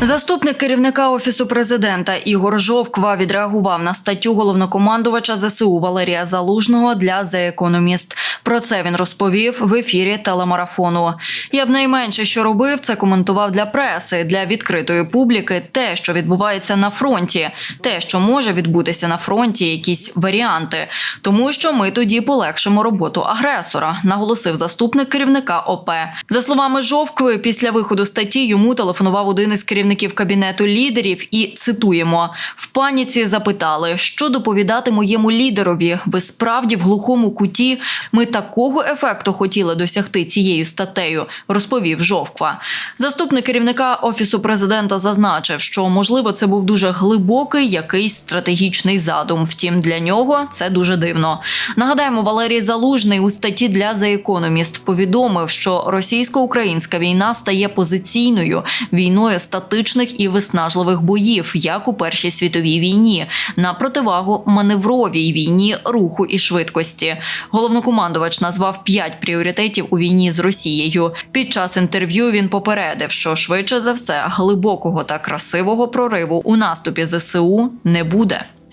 Заступник керівника офісу президента Ігор Жовква відреагував на статтю головнокомандувача ЗСУ Валерія Залужного для The Economist. Про це він розповів в ефірі телемарафону. Я б найменше, що робив, це коментував для преси, для відкритої публіки те, що відбувається на фронті, те, що може відбутися на фронті, якісь варіанти, тому що ми тоді полегшимо роботу агресора, наголосив заступник керівника ОП. За словами Жовкви, після виходу статті йому телефонував один із керівників кабінету лідерів і цитуємо в паніці. Запитали, що доповідати моєму лідерові. Ви справді в глухому куті. Ми такого ефекту хотіли досягти цією статтею, розповів Жовква. Заступник керівника офісу президента зазначив, що можливо це був дуже глибокий якийсь стратегічний задум. Втім, для нього це дуже дивно. Нагадаємо, Валерій Залужний у статті для The Economist повідомив, що російсько-українська війна стає позиційною війною статичних і виснажливих боїв, як у Першій світовій війні, на противагу маневровій війні руху і швидкості. Головнокомандувач назвав п'ять пріоритетів у війні з Росією. Під час інтерв'ю він попередив, що швидше за все глибокого та красивого прориву у наступі ЗСУ не буде.